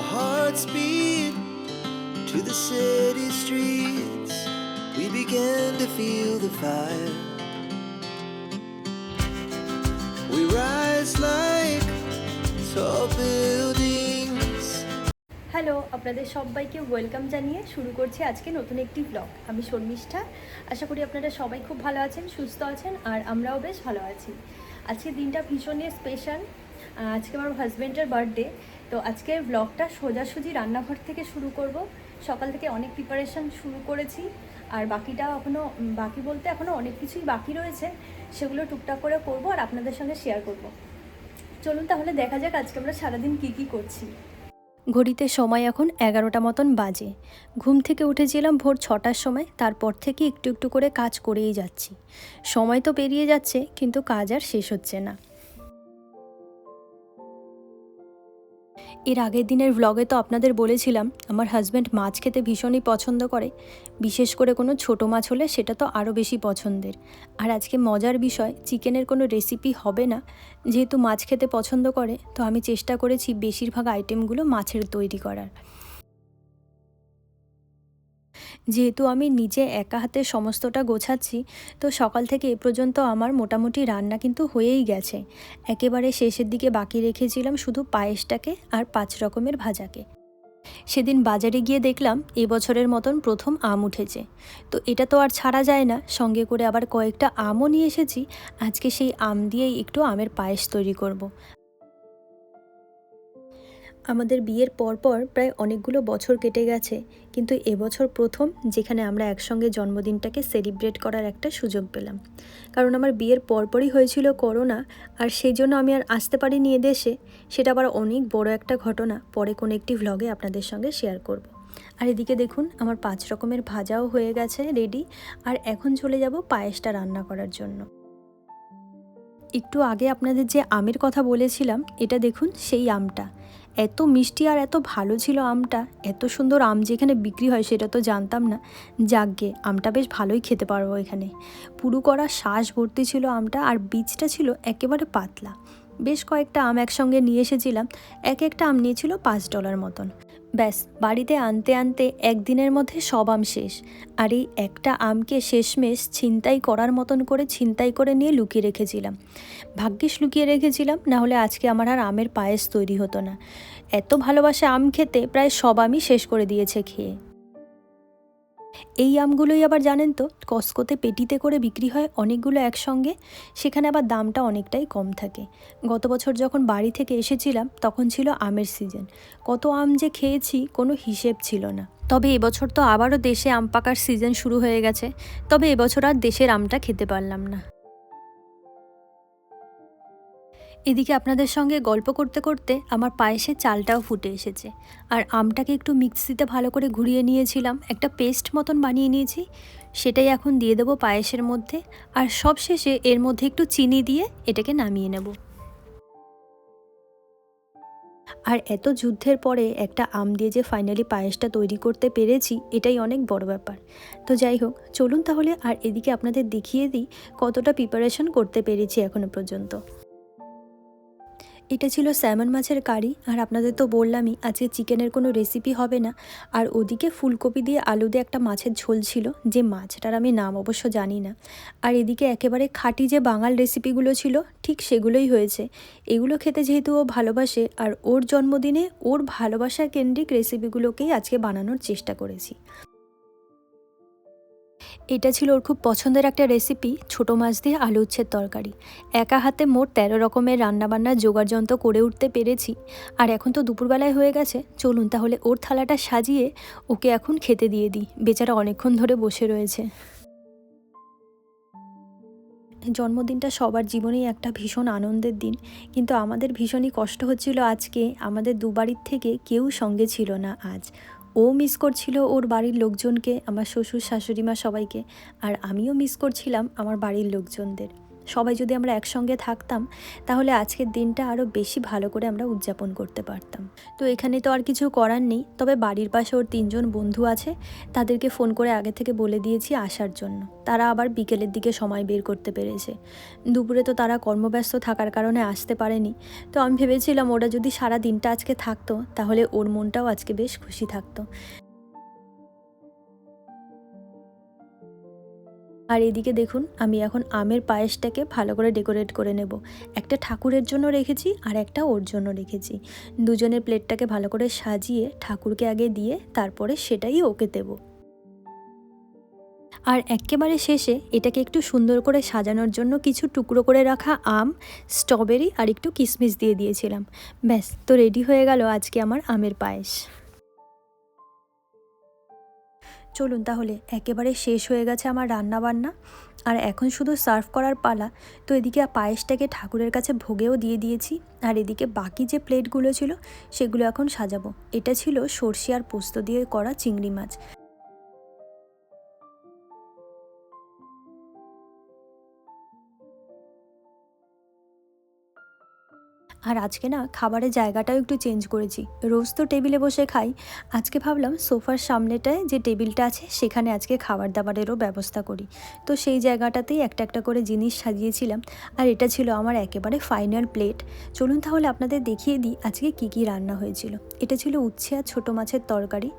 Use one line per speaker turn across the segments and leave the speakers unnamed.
Our hearts beat to the city streets. We began to feel the fire. We rise like tall buildings.
Hello আপনাদের সবাইকে welcome জানিয়ে শুরু করছি আজকে নতুন একটি ব্লগ আমি শর্মিষ্ঠা আশা করি আপনারা সবাই খুব ভালো আছেন, সুস্থ আছেন, আর আমরাও বেশ ভালো আছি আজকে দিনটা ভীষণই স্পেশাল আজকে আমার হাজব্যান্ডের বার্থডে তো আজকে ব্লগটা সোজাসুজি রান্নাঘর থেকে শুরু করব। সকাল থেকে অনেক প্রিপারেশন শুরু করেছি, আর বাকিটা এখনও বাকি বলতে এখনও অনেক কিছুই বাকি রয়েছে, সেগুলো টুকটাক করে করব আর আপনাদের সঙ্গে শেয়ার করব। চলুন তাহলে দেখা যাক আজকে আমরা সারাদিন কী কী করছি। ঘড়িতে সময় এখন এগারোটা মতন বাজে। ঘুম থেকে উঠেছিলাম ভোর ছটার সময়, তারপর থেকে একটু একটু করে কাজ করেই যাচ্ছি। সময় তো পেরিয়ে যাচ্ছে, কিন্তু কাজ আর শেষ হচ্ছে না। এর আগের দিনের ভ্লগে তো আপনাদের বলেছিলাম, আমার হাজব্যান্ড মাছ খেতে ভীষণই পছন্দ করে। বিশেষ করে কোনো ছোট মাছ হলে সেটা তো আরও বেশি পছন্দের। আর আজকে মজার বিষয়, চিকেনের কোনো রেসিপি হবে না। যেহেতু মাছ খেতে পছন্দ করে, তো আমি চেষ্টা করেছি বেশিরভাগ আইটেমগুলো মাছের তৈরি করার। যেহেতু আমি নিজে একা হাতে সমস্তটা গোছাচ্ছি, তো সকাল থেকে এ পর্যন্ত আমার মোটামুটি রান্না কিন্তু হয়েই গেছে। একেবারে শেষের দিকে বাকি রেখেছিলাম শুধু পায়েসটাকে আর পাঁচ রকমের ভাজাকে। সেদিন বাজারে গিয়ে দেখলাম এবছরের মতন প্রথম আম উঠেছে। তো এটা তো আর ছাড়া যায় না, সঙ্গে করে আবার কয়েকটা আমও নিয়ে এসেছি। আজকে সেই আম দিয়েই একটু আমের পায়েস তৈরি করব। আমাদের বিয়ের পরপর প্রায় অনেকগুলো বছর কেটে গেছে, কিন্তু এবছর প্রথম যেখানে আমরা একসঙ্গে জন্মদিনটাকে সেলিব্রেট করার একটা সুযোগ পেলাম। কারণ আমার বিয়ের পরপরই হয়েছিল করোনা, আর সেই জন্য আমি আর আসতে পারিনি এদেশে। সেটা আবার অনেক বড় একটা ঘটনা, পরে কোনো একটি ভ্লগে আপনাদের সঙ্গে শেয়ার করব। আর এদিকে দেখুন, আমার পাঁচ রকমের ভাজাও হয়ে গেছে রেডি আর এখন চলে যাব পায়েসটা রান্না করার জন্য। একটু আগে আপনাদের যে আমের কথা বলেছিলাম, এটা দেখুন সেই আমটা। এত মিষ্টি আর এত ভালো ছিল আমটা, এত সুন্দর আম যেখানে বিক্রি হয় সেটা তো জানতাম না। যাকগে, আমটা বেশ ভালোই খেতে পারব এখানে। পুরু করা শ্বাস ভর্তি ছিল আমটা আর বীজটা ছিল একেবারে পাতলা। বেশ কয়েকটা আম একসঙ্গে নিয়ে এসেছিলাম, এক একটা আম নিয়েছিল পাঁচ ডলার মতন। ব্যাস, বাড়িতে আনতে আনতে একদিনের মধ্যে সব আম শেষ। আর এই একটা আমকে শেষমেশ ছিনতাই করার মতন করে ছিনতাই করে নিয়ে লুকিয়ে রেখেছিলাম। ভাগ্যিস লুকিয়ে রেখেছিলাম, না হলে আজকে আমার আর আমের পায়েস তৈরি হতো না। এত ভালোবাসে আম খেতে, প্রায় সব আমই শেষ করে দিয়েছে খেয়ে। এই আমগুলোই আবার জানেন তো, কস্কোতে পেটিতে করে বিক্রি হয় অনেকগুলো একসঙ্গে, সেখানে আবার দামটা অনেকটাই কম থাকে। গত বছর যখন বাড়ি থেকে এসেছিলাম, তখন ছিল আমের সিজন। কত আম যে খেয়েছি, কোনো হিসেব ছিল না। তবে এবছর তো আবারও দেশে আম পাকার সিজন শুরু হয়ে গেছে, তবে এবছর আর দেশের আমটা খেতে পারলাম না। এদিকে আপনাদের সঙ্গে গল্প করতে করতে আমার পায়েসে চালটাও ফুটে এসেছে। আর আমটাকে একটু মিক্সিতে ভালো করে ঘুরিয়ে নিয়েছিলাম। একটা পেস্ট মতন বানিয়ে নিয়েছি। সেটাই এখন দিয়ে দেবো পায়েসের মধ্যে। আর সব শেষে এর মধ্যে একটু চিনি দিয়ে এটাকে নামিয়ে নেব। আর এত যুদ্ধের পরে একটা আম দিয়ে যে ফাইনালি পায়েসটা তৈরি করতে পেরেছি, এটাই অনেক বড় ব্যাপার। তো যাই হোক, চলুন তাহলে আর এদিকে আপনাদের দেখিয়ে দিই কতটা প্রিপারেশন করতে পেরেছি এখনও পর্যন্ত। এটা ছিল স্যামন মাছের কারি, আর আপনাদের তো বললামই আজকে চিকেনের কোনো রেসিপি হবে না। আর ওদিকে ফুলকপি দিয়ে আলু দিয়ে একটা মাছের ঝোল ছিল, যে মাছটার আমি নাম অবশ্য জানি না। আর এদিকে একেবারে খাঁটি যে বাঙাল রেসিপিগুলো ছিল, ঠিক সেগুলোই হয়েছে। এগুলো খেতে যেহেতু ও ভালোবাসে, আর ওর জন্মদিনে ওর ভালোবাসা কেন্দ্রিক রেসিপিগুলোকেই আজকে বানানোর চেষ্টা করেছি। এটা ছিল ওর খুব পছন্দের একটা রেসিপি ছোটো মাছ দিয়ে আলু উচ্ছের তরকারি। একা হাতে মোট তেরো রকমের রান্নাবান্নার যন্ত্র করে উঠতে পেরেছি। আর এখন তো দুপুরবেলায় হয়ে গেছে, চলুন তাহলে ওর থালাটা সাজিয়ে ওকে এখন খেতে দিয়ে দিই। বেচারা অনেকক্ষণ ধরে বসে রয়েছে। জন্মদিনটা সবার জীবনেই একটা ভীষণ আনন্দের দিন। কিন্তু আমাদের ভীষণই কষ্ট হচ্ছিল আজকে। আমাদের দুবাড়ির থেকে কেউ সঙ্গে ছিল না আজ। ও মিস করছিল ওর বাড়ির লোকজনকে, আমার শ্বশুর, শাশুড়িমা সবাইকে, আর আমিও মিস করছিলাম আমার বাড়ির লোকজনদের। সবাই যদি আমরা একসঙ্গে থাকতাম, তাহলে আজকের দিনটা আরও বেশি ভালো করে আমরা উদযাপন করতে পারতাম। তো এখানে তো আর কিছু করার নেই, তবে বাড়ির পাশে ওর তিনজন বন্ধু আছে, তাদেরকে ফোন করে আগে থেকে বলে দিয়েছি আসার জন্য। তারা আবার বিকেলের দিকে সময় বের করতে পেরেছে। দুপুরে তো তারা কর্মব্যস্ত থাকার কারণে আসতে পারেনি। তো আমি ভেবেছিলাম ওরা যদি সারা দিনটা আজকে থাকতো, তাহলে ওর মনটাও আজকে বেশ খুশি থাকতো। আর এদিকে দেখুন, আমি এখন আমের পায়েসটাকে ভালো করে ডেকোরেট করে নেব। একটা ঠাকুরের জন্য রেখেছি আর একটা ওর জন্য রেখেছি। দুজনের প্লেটটাকে ভালো করে সাজিয়ে ঠাকুরকে আগে দিয়ে তারপরে সেটাই ওকে দেবো। আর একেবারে শেষে এটাকে একটু সুন্দর করে সাজানোর জন্য কিছু টুকরো করে রাখা আম, স্ট্রবেরি আর একটু কিশমিশ দিয়ে দিয়েছিলাম। ব্যাস, তো রেডি হয়ে গেল আজকে আমার আমের পায়েস। চলুন তাহলে, একেবারে শেষ হয়ে গেছে আমার রান্না বান্না আর এখন শুধু সার্ভ করার পালা, তো এদিকে পায়েসটাকে ঠাকুরের কাছে ভোগেও দিয়ে দিয়েছি। আর এদিকে বাকি যে প্লেটগুলো ছিল, সেগুলো এখন সাজাবো। এটা ছিল সর্ষে আর পোস্ত দিয়ে করা চিংড়ি মাছ। আর আজকে না খাবারের জায়গাটাও একটু চেঞ্জ করেছি। রোজ তো টেবিলে বসে খাই। আজকে ভাবলাম সোফার সামনেটায় যে টেবিলটা আছে, সেখানে আজকে খাবার দাবারেরও ব্যবস্থা করি। তো সেই জায়গাটাতেই একটা একটা করে জিনিস সাজিয়েছিলাম। আর এটা ছিল আমার একেবারে ফাইনাল প্লেট চলুন তাহলে আপনাদের দেখিয়ে দিই আজকে কি কি রান্না হয়েছিল। এটা ছিল উচ্ছে আর ছোটো মাছের তরকারি।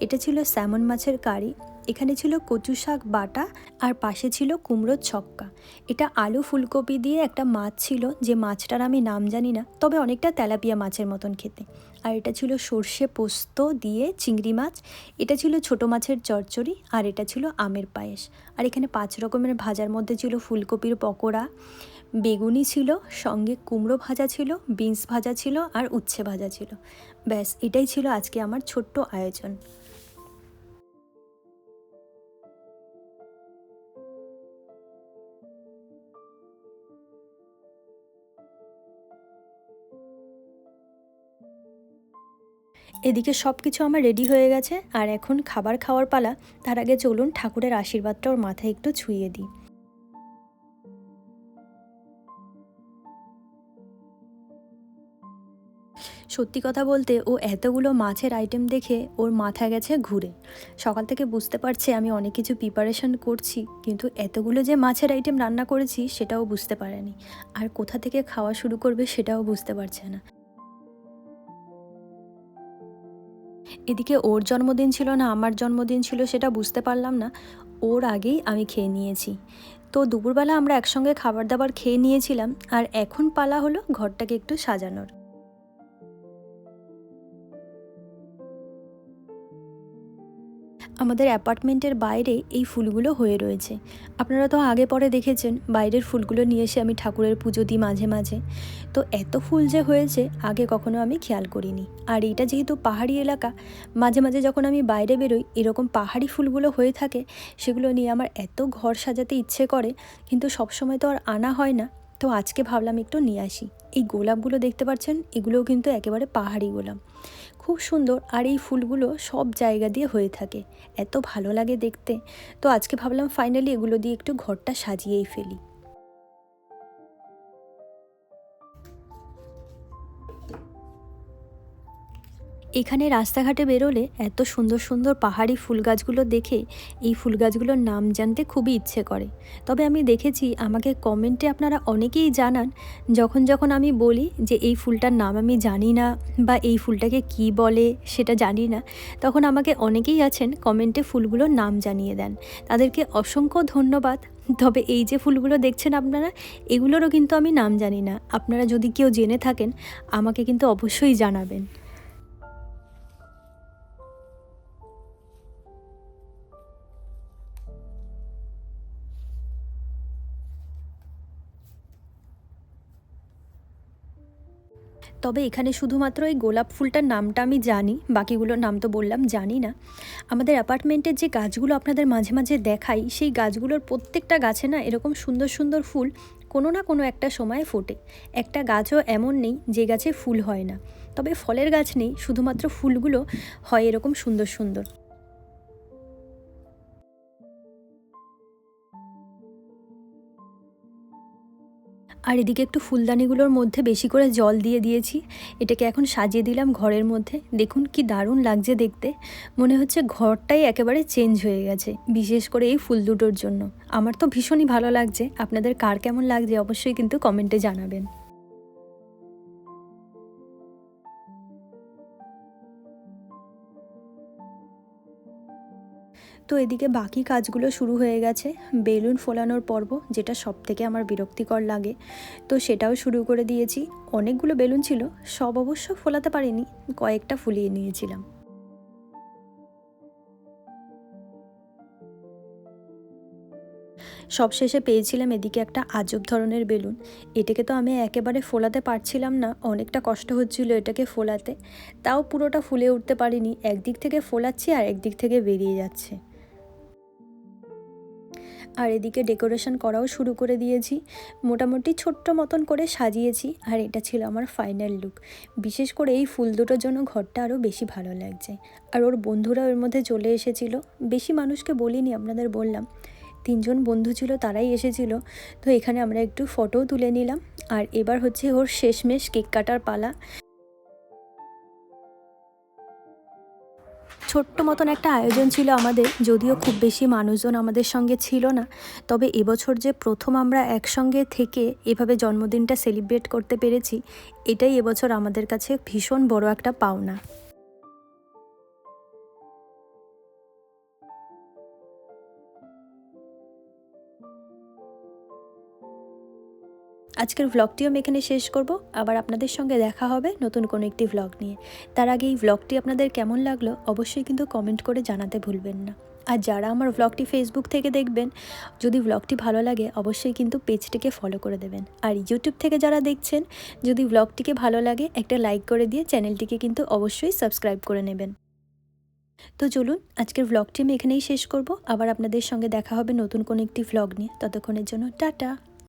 এটা ছিল স্যামন মাছের কারি। এখানে ছিল কচু শাক বাটা আর পাশে ছিল কুমড়োর ছক্কা। এটা আলু ফুলকপি দিয়ে একটা মাছ ছিল, যে মাছটার আমি নাম জানি না, তবে অনেকটা তেলাপিয়া মাছের মতন খেতে। আর এটা ছিল সর্ষে পোস্ত দিয়ে চিংড়ি মাছ, এটা ছিল ছোট মাছের চচ্চড়ি, আর এটা ছিল আমের পায়েস। আর এখানে পাঁচ রকমের ভাজার মধ্যে ছিল ফুলকপির পকোড়া, বেগুনি ছিল, সঙ্গে কুমড়ো ভাজা ছিল, বিনস ভাজা ছিল, আর উচ্ছে ভাজা ছিল। ব্যাস, এটাই ছিল আজকে আমার ছোট্ট আয়োজন। এদিকে সব কিছু আমার রেডি হয়ে গেছে, আর এখন খাবার খাওয়ার পালা, তার আগে চলুন ঠাকুরের আশীর্বাদটা ওর মাথায় একটু ছুঁয়ে দিই। সত্যি কথা বলতে ও এতগুলো মাছের আইটেম দেখে ওর মাথা গেছে ঘুরে। সকাল থেকে বুঝতে পারছে আমি অনেক কিছু প্রিপারেশন করছি, কিন্তু এতগুলো যে মাছের আইটেম রান্না করেছি সেটাও বুঝতে পারেনি। আর কোথা থেকে খাওয়া শুরু করবে সেটাও বুঝতে পারছে না। এদিকে ওর জন্মদিন ছিল না, আমার জন্মদিন ছিল সেটা বুঝতে পারলাম না। ওর আগেই আমি খেয়ে নিয়েছি। তো দুপুরবেলা আমরা একসঙ্গে খাবার দাবার খেয়ে নিয়েছিলাম, আর এখন পালা হলো ঘরটাকে একটু সাজানোর। আমাদের অ্যাপার্টমেন্টের বাইরে এই ফুলগুলো হয়ে রয়েছে। আপনারা তো আগে পরে দেখেছেন, বাইরের ফুলগুলো নিয়ে এসে আমি ঠাকুরের পুজো দিই মাঝে মাঝে। তো এত ফুল যে হয়েছে, আগে কখনো আমি খেয়াল করিনি। আর এটা যেহেতু পাহাড়ি এলাকা, মাঝে মাঝে যখন আমি বাইরে বেরোই, এরকম পাহাড়ি ফুলগুলো হয়ে থাকে, সেগুলো নিয়ে আমার এত ঘর সাজাতে ইচ্ছে করে, কিন্তু সবসময় তো আর আনা হয় না। তো আজকে ভাবলাম একটু নিয়ে আসি। এই গোলাপগুলো দেখতে পাচ্ছেন? এগুলোও কিন্তু একেবারে পাহাড়ি গোলাপ। খুব সুন্দর আর এই ফুলগুলো সব জায়গা দিয়ে হয়ে থাকে। এত ভালো লাগে দেখতে। তো আজকে ভাবলাম ফাইনালি এগুলো দিয়ে একটু ঘরটা সাজিয়েই ফেলি। এখানে রাস্তাঘাটে বেরোলে এত সুন্দর সুন্দর পাহাড়ি ফুল গাছগুলো দেখে এই ফুল গাছগুলোর নাম জানতে খুবই ইচ্ছে করে। তবে আমি দেখেছি, আমাকে কমেন্টে আপনারা অনেকেই জানান, যখন যখন আমি বলি যে এই ফুলটার নাম আমি জানি না বা এই ফুলটাকে কি বলে সেটা জানি না, তখন আমাকে অনেকেই আছেন কমেন্টে ফুলগুলোর নাম জানিয়ে দেন। তাদেরকে অসংখ্য ধন্যবাদ। তবে এই যে ফুলগুলো দেখছেন আপনারা, এগুলোরও কিন্তু আমি নাম জানি না। আপনারা যদি কেউ জেনে থাকেন, আমাকে কিন্তু অবশ্যই জানাবেন। তবে এখানে শুধুমাত্র এই গোলাপ ফুলটার নামটা আমি জানি, বাকিগুলোর নাম তো বললাম জানি না। আমাদের অ্যাপার্টমেন্টের যে গাছগুলো আপনাদের মাঝে মাঝে দেখাই, সেই গাছগুলোর প্রত্যেকটা গাছে না এরকম সুন্দর সুন্দর ফুল কোনো না কোনো একটা সময়ে ফোটে। একটা গাছও এমন নেই যে গাছে ফুল হয় না। তবে ফলের গাছ নেই, শুধুমাত্র ফুলগুলো হয় এরকম সুন্দর সুন্দর। আর এদিকে একটু ফুলদানিগুলোর মধ্যে বেশি করে জল দিয়ে দিয়েছি। এটাকে এখন সাজিয়ে দিলাম ঘরের মধ্যে। দেখুন কি দারুণ লাগছে দেখতে। মনে হচ্ছে ঘরটাই একেবারে চেঞ্জ হয়ে গেছে, বিশেষ করে এই ফুল দুটোর জন্য। আমার তো ভীষণই ভালো লাগছে। আপনাদের কার কেমন লাগছে অবশ্যই কিন্তু কমেন্টে জানাবেন। তো এদিকে বাকি কাজগুলো শুরু হয়ে গেছে। বেলুন ফোলানোর পর্ব, যেটা সব থেকে আমার বিরক্তিকর লাগে। তো সেটাও শুরু করে দিয়েছি। অনেকগুলো বেলুন ছিল, সব অবশ্য ফোলাতে পারিনি, কয়েকটা ফুলিয়ে নিয়েছিলাম। সবশেষে পেয়েছিলাম এদিকে একটা আজব ধরনের বেলুন। এটাকে তো আমি একেবারে ফোলাতে পারছিলাম না, অনেকটা কষ্ট হচ্ছিল এটাকে ফোলাতে। তাও পুরোটা ফুলে উঠতে পারিনি, একদিক থেকে ফোলাচ্ছি আর একদিক থেকে বেরিয়ে যাচ্ছে। আর এদিকে ডেকোরেশন করাও শুরু করে দিয়েছি। মোটামুটি ছোট্ট মতন করে সাজিয়েছি, আর এটা ছিল আমার ফাইনাল লুক। বিশেষ করে এই ফুল দুটোর জন্য ঘরটা আরও বেশি ভালো লাগছে। আর ওর বন্ধুরা ওর মধ্যে চলে এসেছিল। বেশি মানুষকে বলিনি, আপনাদের বললাম। তিনজন বন্ধু ছিল, তারাই এসেছিল। তো এখানে আমরা একটু ফটোও তুলে নিলাম। আর এবার হচ্ছে ওর শেষমেশ কেক কাটার পালা। ছোট্ট মতন একটা আয়োজন ছিল আমাদের, যদিও খুব বেশি মানুষজন আমাদের সঙ্গে ছিল না। তবে এবছর যে প্রথম আমরা একসঙ্গে থেকে এভাবে জন্মদিনটা সেলিব্রেট করতে পেরেছি, এটাই এবছর আমাদের কাছে ভীষণ বড় একটা পাওনা। আজকের ভ্লগটিও আমি এখানে শেষ করব। আবার আপনাদের সঙ্গে দেখা হবে নতুন কোনো একটি ভ্লগ নিয়ে। তার আগে এই ভ্লগটি আপনাদের কেমন লাগল অবশ্যই কিন্তু কমেন্ট করে জানাতে ভুলবেন না। আর যারা আমার ভ্লগটি ফেসবুক থেকে দেখবেন, যদি ভ্লগটি ভালো লাগে অবশ্যই কিন্তু পেজটিকে ফলো করে দেবেন। আর ইউটিউব থেকে যারা দেখছেন, যদি ভ্লগটিকে ভালো লাগে একটা লাইক করে দিয়ে চ্যানেলটিকে কিন্তু অবশ্যই সাবস্ক্রাইব করে নেবেন। তো চলুন, আজকের ভ্লগটি আমি এখানেই শেষ করব। আবার আপনাদের সঙ্গে দেখা হবে নতুন কোনো একটি ভ্লগ নিয়ে। ততক্ষণের জন্য টাটা!